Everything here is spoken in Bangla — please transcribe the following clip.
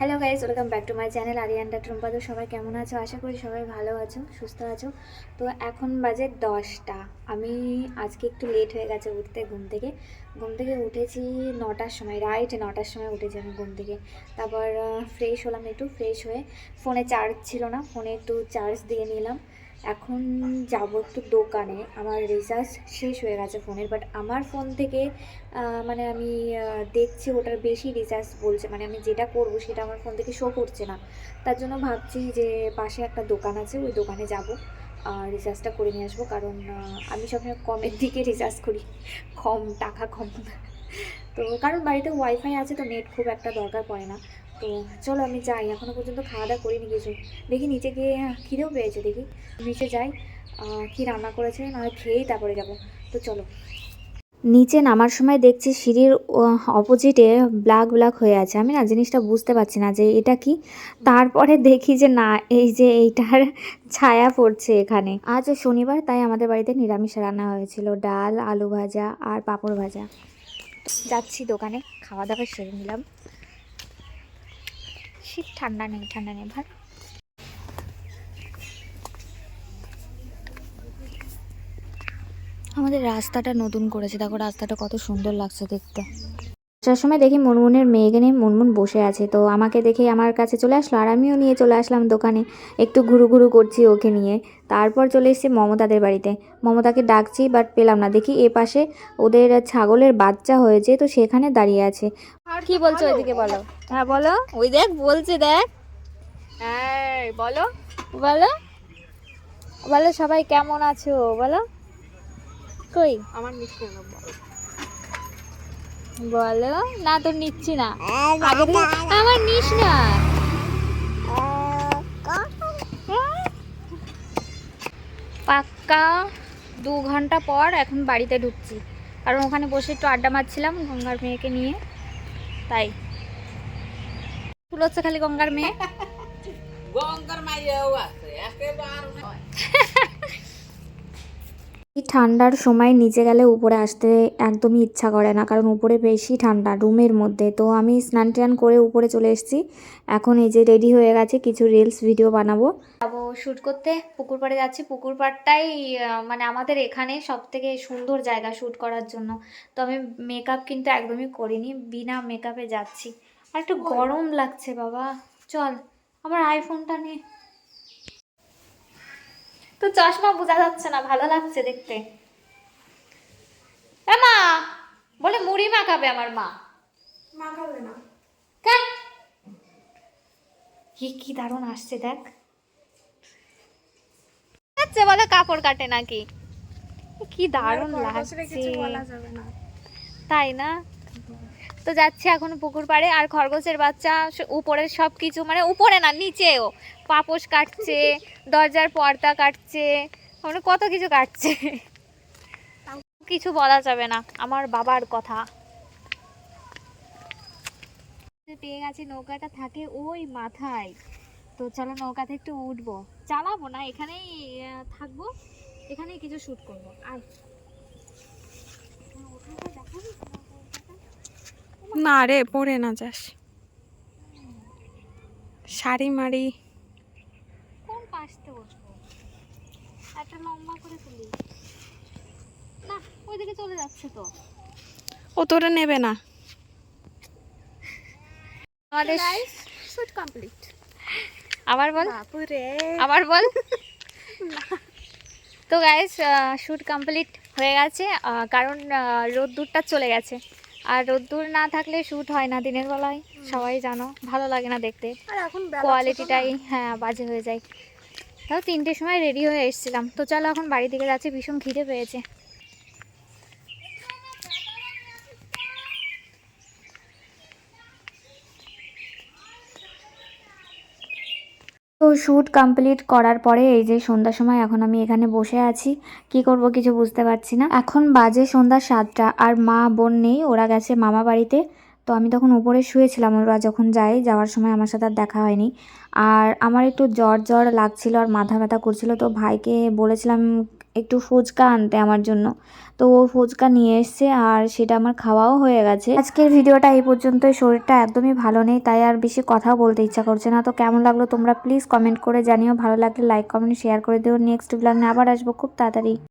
Hello guys welcome back to my channel আরিয়ান্ডা ট্রম্পাদু সবাই কেমন আছো? আশা করি সবাই ভালো আছো, সুস্থ আছো। তো এখন বাজে দশটা। আমি আজকে একটু লেট হয়ে গেছে উঠতে ঘুম থেকে। ঘুম থেকে উঠেছি নটার সময় রাইট নটার সময় উঠেছি আমি ঘুম থেকে। তারপর ফ্রেশ হলাম একটু ফ্রেশ হয়ে। ফোনে চার্জ ছিল না, ফোনে একটু চার্জ দিয়ে নিলাম। এখন যাব একটু দোকানে। আমার রিচার্জ শেষ হয়ে গেছে ফোনের বাট আমার ফোন থেকে মানে আমি দেখছি ওটার বেশি রিচার্জ বলছে। মানে আমি যেটা করব সেটা আমার ফোন থেকে শো করছে না। তার জন্য ভাবছি যে পাশে একটা দোকান আছে, ওই দোকানে যাব আর রিচার্জটা করে নিয়ে আসব। কারণ আমি সবসময় কমের দিকে রিচার্জ করি। কম, টাকা কম। তো কারণ বাড়িতে ওয়াইফাই আছে তো নেট খুব একটা দরকার পড়ে না। তো চলো আমি যাই এখনও পর্যন্ত খাওয়া দাওয়া করিনি কিছু। দেখি নিচে গিয়ে খিদেও পেয়েছে, দেখি। নিচে যাই কি রান্না করেছে না খেয়েই তারপরে যাব। তো চলো। নিচে নামার সময় দেখছি সিঁড়ির অপোজিটে ব্ল্যাক ব্ল্যাক হয়ে আছে। আমি না জিনিসটা বুঝতে পারছি না যে এটা কি। তারপরে দেখি যে না, এই যে এইটার ছায়া পড়ছে এখানে। আজ শনিবার, তাই আমাদের বাড়িতে নিরামিষ রান্না হয়েছিল। ডাল, আলু ভাজা আর পাঁপড় ভাজা। যাচ্ছি দোকানে খাওয়া দাওয়া সেরে নিলাম। শীত ঠান্ডা নেই ঠান্ডা নেই, ভালো। আমাদের রাস্তাটা নতুন করেছে, দেখো রাস্তাটা কত সুন্দর লাগছে দেখতে। আসার সময় দেখি মুনমুনের মেয়েকে নিয়ে মুনমুন বসে আছে। তো আমাকে দেখে আমার কাছে চলে আসলো আর আমিও নিয়ে চলে আসলাম দোকানে। একটু ঘুরু ঘুরু করছি ওকে নিয়ে। তারপর চলে এসেছি মমতাদের বাড়িতে। মমতাকে ডাকছি বাট পেলাম না। দেখি এ পাশে ওদের ছাগলের বাচ্চা হয়েছে তো সেখানে দাঁড়িয়ে আছে। আর কি বলছো ওইদিকে বলো। হ্যাঁ বলো। ওই দেখ বলছে দেখ। হ্যাঁ বলো। বলো। বলো সবাই কেমন আছো? বলো। কই? আমার মিষ্টি বলো? না তোর নিচ্ছি না। আমার নিস না। পাক্কা দু ঘণ্টা পর এখন বাড়িতে ঢুকছি। কারণ ওখানে বসে একটু আড্ডা মারছিলাম গঙ্গার মেয়েকে নিয়ে। তাই। ফুল হচ্ছে খালি গঙ্গার মেয়ে। গঙ্গার মাইয়াও আছে ঠান্ডার সময় নিচে গেলে উপরে আসতে একদমই ইচ্ছা করে না, কারণ উপরে বেশি ঠান্ডা রুমের মধ্যে। তো আমি স্নান টান করে উপরে চলে এসেছি। এখন এই যে রেডি হয়ে গেছে, কিছু রিলস, ভিডিও বানাবো। যাব শ্যুট করতে, পুকুর পাড়ে যাচ্ছি। পুকুর পাড়টাই মানে আমাদের এখানে সব থেকে সুন্দর জায়গা শ্যুট করার জন্য। তো আমি মেকআপ কিন্তু একদমই করিনি, বিনা মেকআপে যাচ্ছি। আর একটু গরম লাগছে বাবা। চল, আমার আইফোনটা নে। তো চশমা বোঝা যাচ্ছে না ভালো লাগছে দেখতে। মা বলে মুড়ি মাখাবে আমার মা। মাখাবে না। কেন? কি কি দারুণ আসছে দেখ। আচ্ছা বলে কাপড় কাটে নাকি। কি দারুণ লাগছে। তাই না? তো যাচ্ছে এখন পুকুর পাড়ে, আর খরগোশের বাচ্চা উপরের সব কিছু মানে উপরে না, নিচেও। পাপোশ কাটছে, দরজার পর্দা কাটছে মানে কত কিছু কাটছে। কিছু বলা যাবে না, আমার বাবার কথা। পেয়ে গেছে নৌকাটা, থাকে ওই মাথায়। তো চলো নৌকাতে একটু উঠবো। চালাবো না, এখানেই থাকব। এখানেই কিছু শুট করব। আর দেখাবি? না রে পড়ে না যাস। শাড়ি মারি কোন পাশতে বসবো? একটা লম্বা করে তুলি। না ওইদিকে চলে যাচ্ছে তো। ও তোরা নেবে না। আমাদের শুট কমপ্লিট আবার বল। বাপুরে আবার বল। তো গাইস শ্যুট কমপ্লিট হয়ে গেছে। কারণ রোদ্দুরটা চলে গেছে। আর রোদ্দুর না থাকলে শ্যুট হয় না দিনের বেলায় সবাই জানো ভালো লাগে না দেখতে। আর এখন কোয়ালিটিটাই হ্যাঁ বাজে হয়ে যায়। তাও তিনটের সময় রেডি হয়ে এসেছিলাম। তো চলো এখন বাড়ি থেকে যাচ্ছি ভীষণ খিদে পেয়েছে। শ্যুট কমপ্লিট করার পরে এই যে সন্ধ্যার সময় এখন আমি এখানে বসে আছি, কি করব কিছু বুঝতে পারছি না। এখন বাজে সন্ধ্যা সাতটা আর মা বোন নেই, ওরা গেছে মামা বাড়িতে। তো আমি তখন উপরে শুয়েছিলাম, ওরা যখন যায়, যাওয়ার সময় আমার সাথে আর দেখা হয়নি। আর আমার একটু জ্বর জ্বর লাগছিল আর মাথা ব্যথা করছিল, তো ভাইকে বলেছিলাম একটু ফুচকা আনতে আমার জন্য। তো ও ফুচকা নিয়ে এসছে আর সেটা আমার খাওয়াও হয়ে গেছে। আজকের ভিডিওটা এই পর্যন্তই। শরীরটা একদমই ভালো নেই, তাই আর বেশি কথা বলতে ইচ্ছা করছে না। তো কেমন লাগল তোমরা প্লিজ কমেন্ট করে জানিও। ভালো লাগলে লাইক কমেন্ট শেয়ার করে দিও। নেক্সট ব্লগ আবার আসব খুব তাড়াতাড়ি।